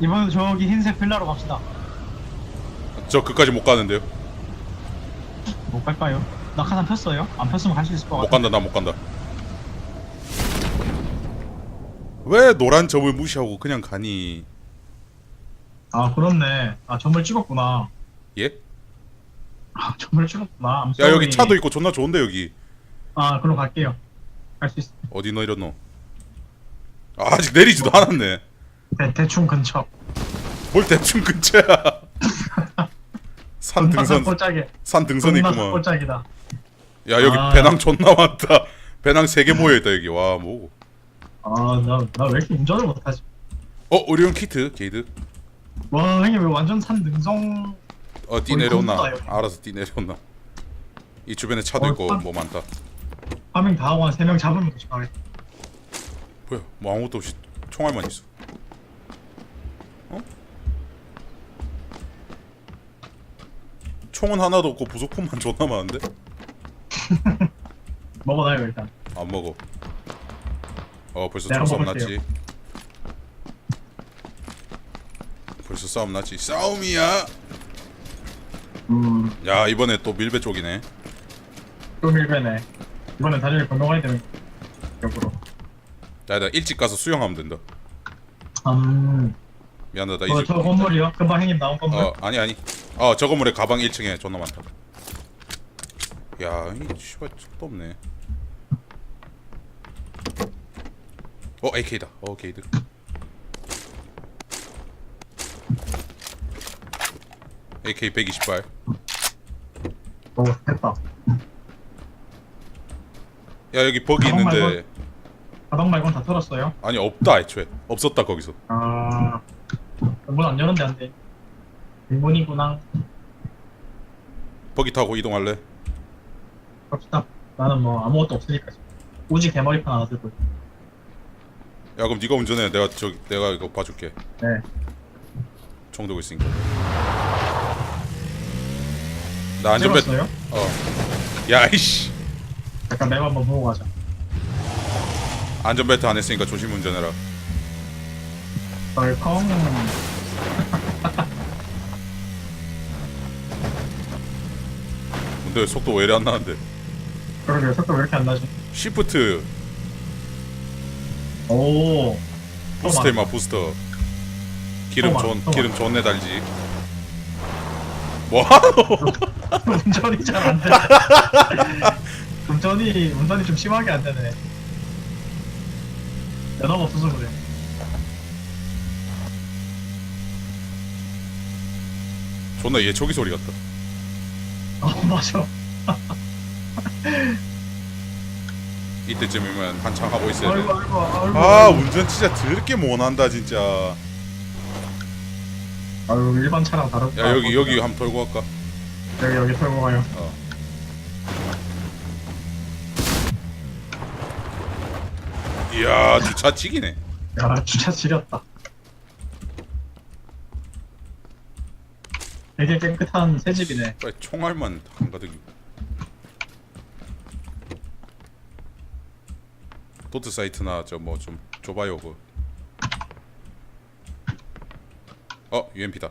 이번에 저기 흰색 빌라로 갑시다. 저 그까지 못 가는데요. 못 갈까요? 낙하산 폈어요? 안 폈으면 갈 수 있을 것 못 같아. 간다 나 못 간다. 왜 노란 점을 무시하고 그냥 가니? 아 그렇네. 아 점을 찍었구나. 예? 아 점을 찍었구나. I'm 야 sorry. 여기 차도 있고 존나 좋은데 여기 아 그럼 갈게요. 갈 수 있어. 어디 내렸노? 아, 아직 내리지도 않았네. 대, 대충 근처. 뭘 대충 근처야. 산 꼴짝이. 산 존나 있구만. 꼴짝이다. 야 여기 아. 배낭 존나 많다. 배낭 세 개 모여 있다 여기. 와 뭐. 아나 나 왜 이렇게 운전을 못하지? 어 의료용 키트 게이드. 와 형님 왜 완전 산 능성. 어뛰 거의 내려온나. 검사예요. 알아서 뛰 내려온나. 이 주변에 차도 어, 있고 산- 뭐 많다. 파밍 다 하고 한 세 명 잡으면 도착하겠다. 뭐야? 뭐 아무것도 없이 총알만 있어. 어? 총은 하나도 없고 부속품만 존나 많은데? 먹어놔요 일단. 안 먹어. 어 벌써 내가 총 싸움 먹을게요. 났지. 벌써 싸움 났지. 싸움이야. 음. 야 이번에 또 밀배 쪽이네. 또 밀배네. 이번엔 다리를 건너가야 되는 역으로. 야, 나 일찍 가서 수영하면 된다. 음. 미안하다 어, 이제. 저 건물이요? 금방 형님 나온 건물? 어 아니 아니. 어 저 건물에 가방 1층에 존나 많다. 야, 이 씨발 척도 없네. 어 AK다. 어 게이드. AK 120발. 오, 됐다. 야 여기 버기 가방 있는데 가방 말고는 다 털었어요? 아니 없다 애초에 없었다 거기서. 아. 문 안 열었는데 안 돼. 일본이구나. 버기 타고 이동할래? 갑시다. 나는 뭐 아무것도 없으니까. 우지 개머리판 하나 들고. 있어. 야 그럼 네가 운전해. 내가 저 내가 이거 봐줄게. 네. 총 들고 있으니까. 나. 찍었어요? 어. 야 이씨. 잠깐 맵 한번 보고 가자. 안전벨트 안 했으니까 조심 운전해라. 덜컹. 근데 속도 왜 이래 안 나는데? 그러게 속도 왜 이렇게 안 나지? 시프트 오. 부스터 임마 부스터. 기름 또존 많아, 또 기름. 존내 달지. 뭐 하노? 운전이 잘 안 되네. 운전이 운전이 좀 심하게 안 되네. 연어가 없어서 그래. 존나 예초기 소리 같다. 어 맞아. 이때쯤이면 한창 하고 있어야 돼. 아이고 아이고 아이고. 아 운전 진짜 더럽게 못한다 진짜. 아유 일반 차랑 다르다. 야 여기 여기 한번 털고 갈까? 여기 여기 털고 가요. 어. 이야 주차 찍이네. 야 주차 지렸다. 되게 깨끗한 새 집이네. 빨리 총알만 한가득. 도트 사이트나 저 뭐 좀 줘봐요 그. 어 UMP다.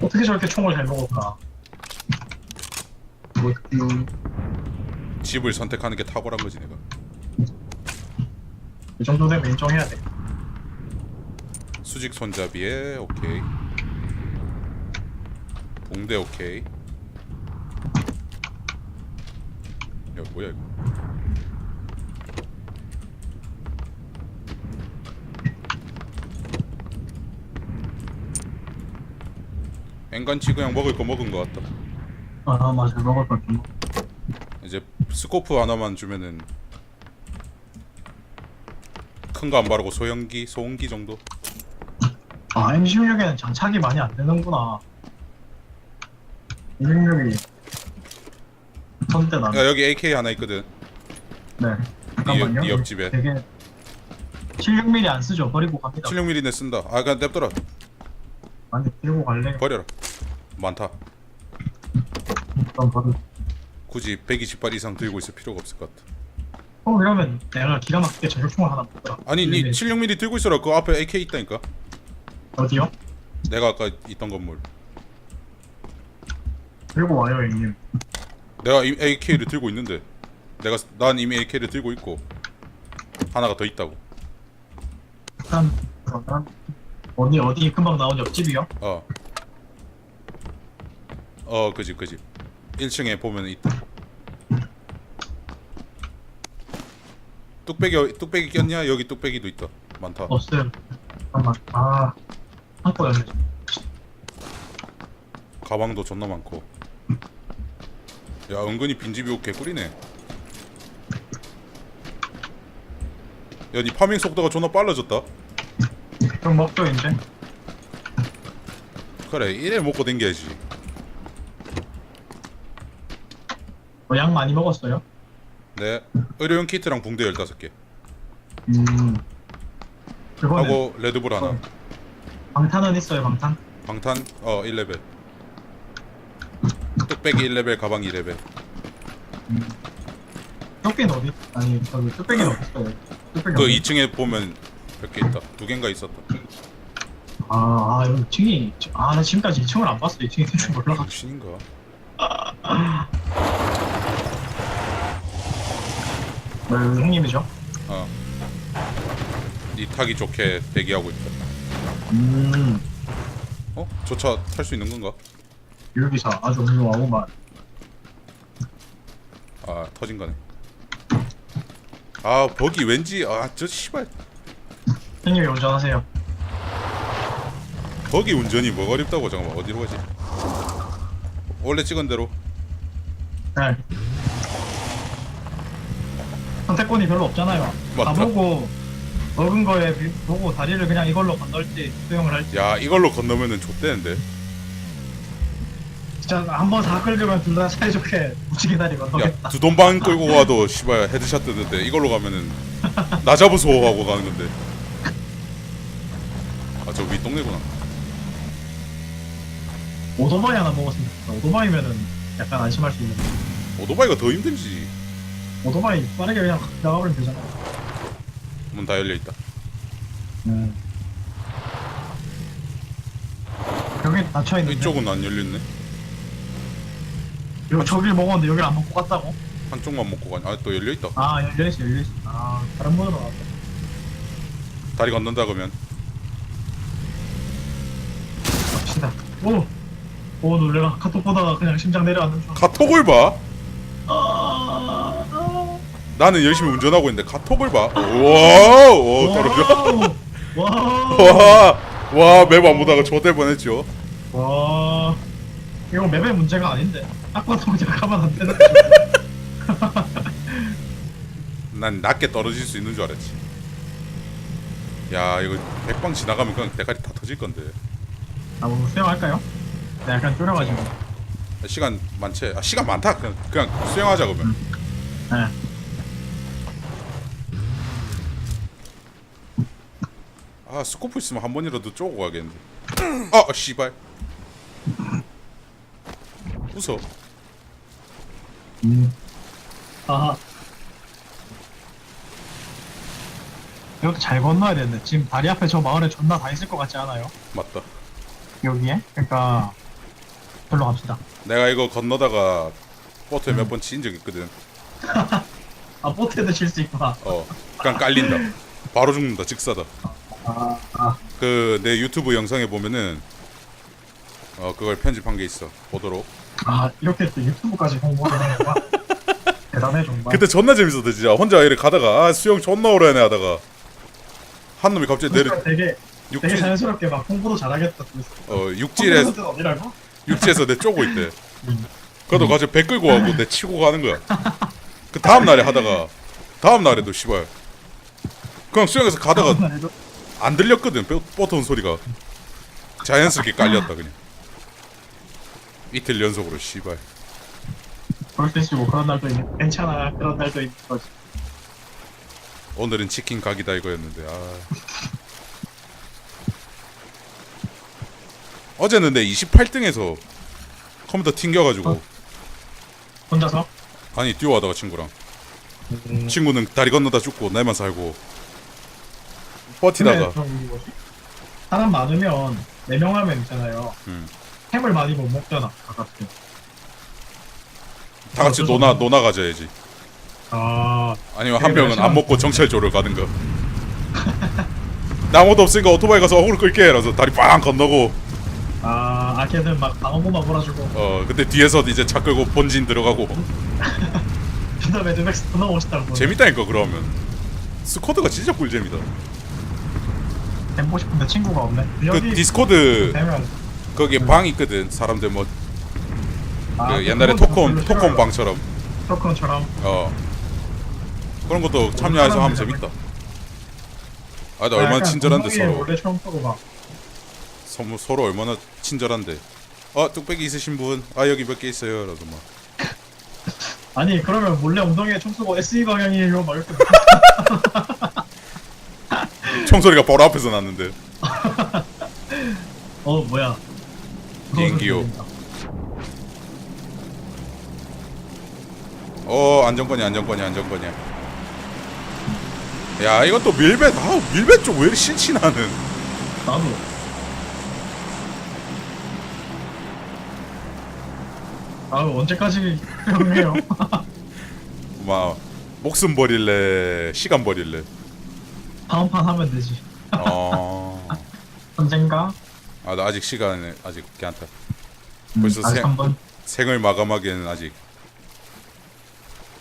어떻게 저렇게 총을 잘 먹을까? 뭐, 음, 집을 선택하는 게 탁월한 거지 내가. 이 정도 되면 인정해야 돼. 수직 손잡이에 오케이. 붕대 오케이. 야 뭐야 이거? 앵간치 그냥 먹을 거 먹은 거 같다. 아 맞아 먹을 걸 좀. 이제 스코프 하나만 주면은 큰 거 안 바르고 소형기, 소음기 정도. 아 M16에는 장착이 많이 안 되는구나. M16이 선때 나. 야 여기 AK 하나 있거든. 네. 잠깐만요. 네 옆집에. 되게 76mm 안 쓰죠. 버리고 갑니다. 76mm 내 쓴다. 아 그냥 냅둬라. 아니 들고 갈래. 버려라. 많다. 일단. 굳이 120발 이상 들고 있을 필요가 없을 것 같아. 어 이러면 내가 기가 막히게 저격총을 하나 먹더라 아니 니 76mm 들고 있어라 그 앞에 AK 있다니까 어디요? 내가 아까 있던 건물 들고 와요 형님 내가 이 AK를 들고 있는데 내가 난 이미 AK를 들고 있고 하나가 더 있다고 일단 그러면 어디 어디 금방 나온 옆집이요? 어. 어, 그 집, 그 집. 1층에 보면 있다. 뚝배기, 뚝배기 꼈냐? 여기 뚝배기도 있다. 많다. 없음 잠깐만 아 한꺼였네 가방도 존나 많고. 야, 은근히 빈집이 개꿀이네. 야, 니 파밍 속도가 존나 빨라졌다. 그럼 먹죠 이제 그래, 이래 먹고 댕겨야지. 어, 양 많이 먹었어요? 네. 의료용 키트랑 붕대 15개. 음 그거는 하고 레드불 하나. 방탄은 있어요 방탄? 방탄 어 1레벨 뚝배기 1레벨 가방 2레벨 뚝배기는 어디? 아니 저기 뚝배기는? 뚝배기 그 어디? 2층에 보면 몇 개 있다 두 개인가 있었다 아, 아 여기 2층이 아나 지금까지 2층을 안 봤어 2층이 있을 줄 몰라 당신인가 네, 형님이죠? 어 니 타기 좋게 대기하고 있다 음 어? 저 차 탈 수 있는 건가? 유기사 아주 훌륭하고만 아 터진 거네. 아 버기 왠지 아 저 씨발. 형님이 운전하세요. 버기 운전이 뭐가 어렵다고 잠깐만 어디로 가지? 원래 찍은 대로. 네. 선택권이 별로 없잖아요. 맞다. 가보고 먹은 거에 비- 보고 다리를 그냥 이걸로 건널지 수용을 할지. 야 이걸로 건너면은 좆대는데. 진짜 한 번 다 끌려면 둘 다 사이좋게 무지개 다리 건너겠다. 야두 돈방 끌고 가도 씨발 헤드샷 뜨는데 이걸로 가면은 나 잡으소 하고 가는 건데. 아 저 위 동네구나. 오토바이 하나 먹었으면 좋겠다. 오토바이면은 약간 안심할 수 있는. 오토바이가 더 힘들지. 오토바이 빠르게 그냥 확 나가버리면 되잖아 문 다 열려 있다. 음. 여기 닫혀 있는데? 이쪽은 안 열렸네. 이거 저길 먹었는데 여기를 안 먹고 갔다고? 한쪽만 먹고 가니 아또 열려 있다. 아 열려 있어 열려 있어. 아 다른 문으로 나왔다 다리 건넌다 그러면. 갑시다. 오! 오 놀래라. 카톡 보다가 그냥 심장 내려앉는 줄 카톡을 봐? 아, 아, 나는 열심히 운전하고 있는데 카톡을 봐. 와우. 오 떨어져 와우. 와와 맵 안 보다가 좆될 뻔했죠. 와. 이거 맵의 문제가 아닌데. 딱 봐도 그냥 가면 안 되는 난 낮게 떨어질 수 있는 줄 알았지. 야 이거 백방 지나가면 그냥 대가리 다 터질 건데. 아 오늘 수영할까요? 네 약간 줄여가지고. 시간 많지? 아 시간 많다. 그냥 그냥 수영하자 그러면. 네 아 스코프 있으면 한 번이라도 쪼고 가겠는데. 아 씨발. 웃어. 음. 아하. 이것도 잘 건너야 되는데. 지금 다리 앞에 저 마을에 존나 다 있을 것 같지 않아요? 맞다. 여기에? 그러니까 별로 갑시다. 내가 이거 건너다가 보트에 몇 번 치인 적 있거든. 아 보트에도 칠 수 있구나. 어 그냥 깔린다. 바로 죽는다 직사다 아, 아. 그 내 유튜브 영상에 보면은 어 그걸 편집한 게 있어. 보도록. 아 이렇게 또 유튜브까지 홍보를 하는 거야? 대단해 정말. 그때 존나 재밌었다 진짜. 혼자 이렇게 가다가 아 수영 존나 오래하네 하다가. 한 놈이 갑자기 내려 되게 되게 육지 자연스럽게 막 홍보도 잘하겠다. 어 육지에 홍보는 어디라고? 육지에서 내 쪼고 있대. 음. 그래도 가서 배 끌고 가고 내 치고 가는 거야. 그 다음 날에 하다가 다음 날에도 씨발. 그냥 수영해서 가다가 안 들렸거든 온 소리가. 자연스럽게 깔렸다 그냥. 이틀 연속으로 씨발. 그럴 수 있고 그런 날도 있는 괜찮아 그런 날도 있는 거지. 오늘은 치킨 각이다 이거였는데 아. 어제는 내 28등에서 컴퓨터 튕겨가지고. 어? 혼자서? 아니 듀오하다가 친구랑. 음, 친구는 다리 건너다 죽고 나만 살고 버티다가 저기 뭐지? 사람 많으면 네 명 하면 있잖아요. 음. 햄을 많이 못 먹잖아. 다 같이. 다 같이 노나 노나 가져야지. 아, 아니면 한 그래, 명은 안 먹고 정찰조를 가든가. 나 아무도 없으니까 오토바이 가서 어그로 끌게. 그래서 다리 빵 건너고 아, 아 걔는 막 방어구만 몰아주고 어 근데 뒤에서 이제 차 끌고 본진 들어가고 그다 매드맥스 더 싶다고. 재밌다니까 그러면 스쿼드가 진짜 꿀잼이다. 햄보고 싶은데 친구가 없네. 그 여기 디스코드 되면 거기 방 있거든. 사람들 뭐 아, 그 옛날에 그건 토콘 별로 토콘 싫어요. 방처럼 토콘처럼 어 그런 것도 참여해서 하면 재밌다. 아, 나 얼마나 친절한데 서로. 원래 처음 보고 막 서로 서로 얼마나 친절한데. 어 뚝배기 있으신 분? 아 여기 몇 개 있어요. 라도 막. 아니 그러면 몰래 엉덩이에 총 쏘고 SE 방향이에요 막 이렇게 총소리가 바로 앞에서 났는데. 어 뭐야 비행기요. 어 안정권이 안정권이 안정권이야. 야 이건 또 밀배 아 밀배 쪽왜 이렇게 신치 나는. 나도 아유 언제까지 형해요 막 목숨 버릴래 시간 버릴래. 다음 판 하면 되지 어. 언젠가 아 나 아직 시간이 아직 괜찮다. 음, 벌써 아직 세- 한번 생을 마감하기에는 아직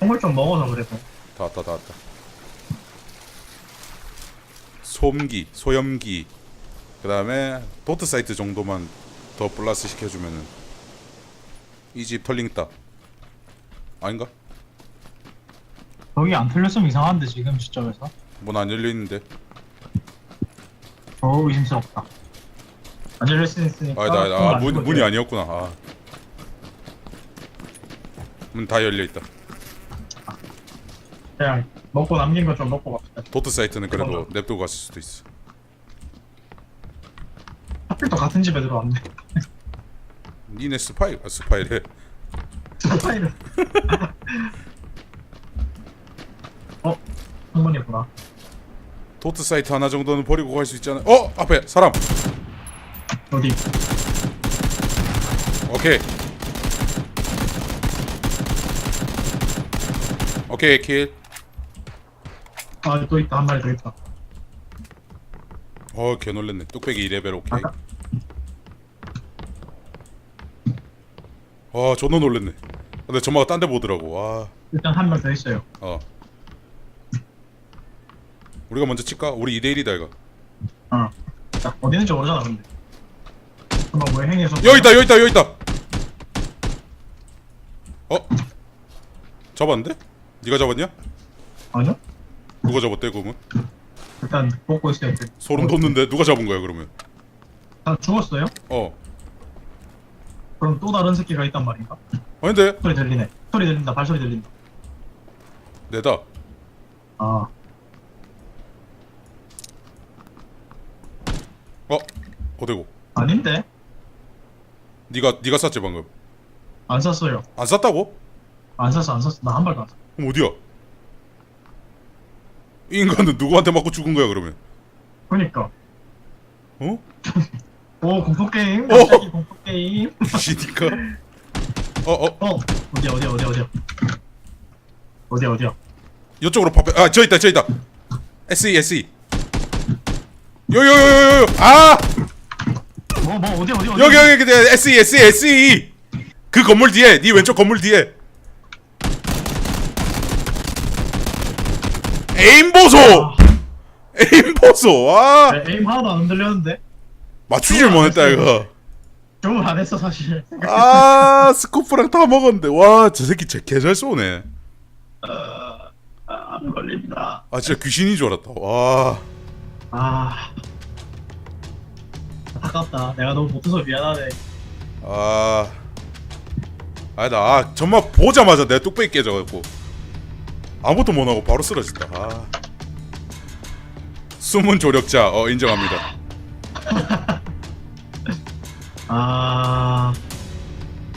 콩을 좀 먹어서 그래도 다 왔다 다 왔다. 솜기 소염기 그 다음에 도트 사이트 정도만 더 플러스 시켜주면은 이 집 털링다 아닌가? 여기 안 틀렸으면 이상한데 지금 시점에서 문 안 열려 있는데. 어 의심스럽다. 안 열릴 수 있으니까 아니다 아니다. 아, 문. 문이 아니었구나. 아. 문 다 열려 있다. 그냥 먹고 남긴 거 좀 먹고 갑시다. 도트 사이트는 그래도 냅두고 갔을 수도 있어. 하필 또 같은 집에 들어왔네. 니네 스파이 아 스파이래 스파이를 어? 한번이구나 도트 사이트 하나 정도는 버리고 갈 수 있잖아 어 앞에 사람 어디? 오케이 오케이 킬 아 또 있다 한 마리 더 있다 어, 개 놀랬네. 뚝배기 2레벨 오케이. 아까- 와, 존나 놀랬네. 근데 전마가 딴 데 보더라고. 와, 일단 한명더 있어요 어. 우리가 먼저 칠까? 우리 2대1이다, 이거. 어 자, 어디 있는지 모르잖아 근데 한번 왜 행해서 여기 있다, 여기 있다, 여기 있다! 어? 잡았는데? 네가 잡았냐? 아니요? 누가 잡았대, 그러면? 일단 먹고 있어요 그. 소름 돋는데? 누가 잡은 거야, 그러면? 다 죽었어요? 어. 그럼 또 다른 새끼가 있단 말인가? 아닌데? 소리 들리네 소리 들린다 발소리 들린다 내다. 아 어? 어디고? 아닌데? 네가 네가 쐈지, 방금. 안 샀어요 안 쐈다고? 안 샀어 안 샀어 나 한발 갔어 그럼 어디야? 이 인간은 누구한테 맞고 죽은 거야, 그러면? 그니까 어? 오 공포게임? 어. 갑자기 공포게임? 귀신이니까? 어, 어, 어 어디야 어디야 어디야 어디야 어디야 어디야 이쪽으로 파페 아, 저 있다, 저 있다. SE, SE. 요요요요요. 아, 뭐 뭐 어디 어디 어디 여기 여기 근데 SE, SE, SE. 그 건물 뒤에, 네 왼쪽 건물 뒤에. 에임 보소. 아, 에임 보소. 와, 네, 에임 하나도 안 흔들렸는데 맞추질 못했다 이거. 주문 안 했어 사실 아, 스코프랑 다 먹었는데. 와, 저 새끼 제 개잘 쏘네. 아, 안 걸린다 아, 진짜 귀신인 줄 알았다. 와. 아 아깝다 내가 너무 못해서 미안하네 아. 아니다. 아, 정말 보자마자 내 뚝배기 깨져갖고 아무것도 못하고 바로 쓰러졌다. 아. 숨은 조력자. 어, 인정합니다. 아